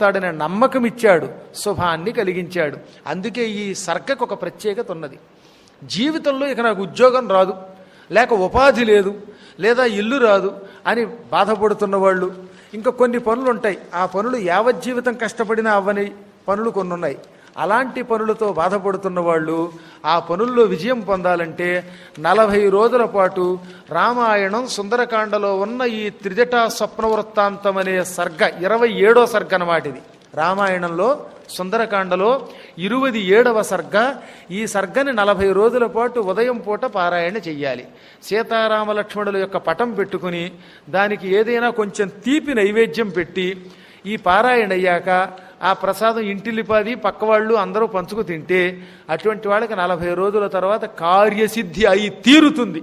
తాడనే నమ్మకం ఇచ్చాడు శుభాన్ని కలిగించాడు. అందుకే ఈ సర్గకు ఒక ప్రత్యేకత ఉన్నది. జీవితంలో ఇక నాకు ఉద్యోగం రాదు లేక ఉపాధి లేదు లేదా ఇల్లు రాదు అని బాధపడుతున్న వాళ్ళు. ఇంకా కొన్ని పనులు ఉంటాయి ఆ పనులు యావజ్జీవితం కష్టపడినా అవ్వని పనులు కొన్ని ఉన్నాయి అలాంటి పనులతో బాధపడుతున్న వాళ్ళు ఆ పనుల్లో విజయం పొందాలంటే నలభై రోజుల పాటు రామాయణం సుందరకాండలో ఉన్న ఈ త్రిజటా స్వప్నవృత్తాంతం అనే సర్గ ఇరవై ఏడో సర్గ అన్నమాట ఇది. రామాయణంలో సుందరకాండలో ఇరువది ఏడవ సర్గ. ఈ సర్గని నలభై రోజుల పాటు ఉదయం పూట పారాయణ చెయ్యాలి. సీతారామ లక్ష్మణుల యొక్క పటం పెట్టుకుని దానికి ఏదైనా కొంచెం తీపి నైవేద్యం పెట్టి ఈ పారాయణ అయ్యాక ఆ ప్రసాదం ఇంటిల్లిపాది పక్కవాళ్ళు అందరూ పంచుకు తింటే అటువంటి వాళ్ళకి నలభై రోజుల తర్వాత కార్యసిద్ధి అయి తీరుతుంది.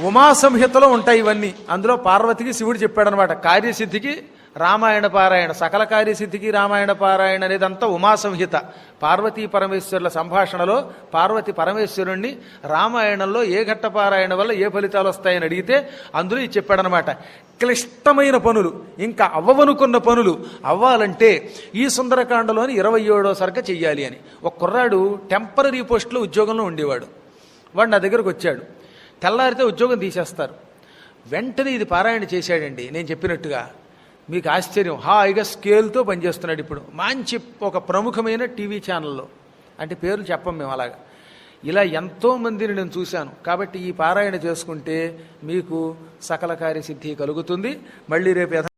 ఉమా సంహితలో ఉంటాయి ఇవన్నీ. అందులో పార్వతికి శివుడు చెప్పాడనమాట కార్యసిద్ధికి రామాయణ పారాయణ సకల కార్యసిద్ధికి రామాయణ పారాయణ అనేదంతా ఉమా సంహిత పార్వతీ పరమేశ్వరుల సంభాషణలో పార్వతి పరమేశ్వరుణ్ణి రామాయణంలో ఏ ఘట్ట పారాయణ వల్ల ఏ ఫలితాలు వస్తాయని అడిగితే అందులో ఇది చెప్పాడనమాట క్లిష్టమైన పనులు ఇంకా అవ్వవనుకున్న పనులు అవ్వాలంటే ఈ సుందరకాండలోని ఇరవై ఏడో సరిగ్గా చెయ్యాలి అని. ఒక కుర్రాడు టెంపరీ పోస్టులో ఉద్యోగంలో ఉండేవాడు. వాడు నా దగ్గరకు వచ్చాడు. తెల్లారితే ఉద్యోగం తీసేస్తారు. వెంటనే ఇది పారాయణ చేశాడండి నేను చెప్పినట్టుగా. మీకు ఆశ్చర్యం. హాయిగా స్కేల్తో పనిచేస్తున్నాడు ఇప్పుడు. మంచి ఒక ప్రముఖమైన టీవీ ఛానల్లో. అంటే పేర్లు చెప్పం మేము అలాగా. ఇలా ఎంతో మందిని నేను చూశాను. కాబట్టి ఈ పారాయణ చేసుకుంటే మీకు సకల కార్యసిద్ధి కలుగుతుంది. మళ్ళీ రేపు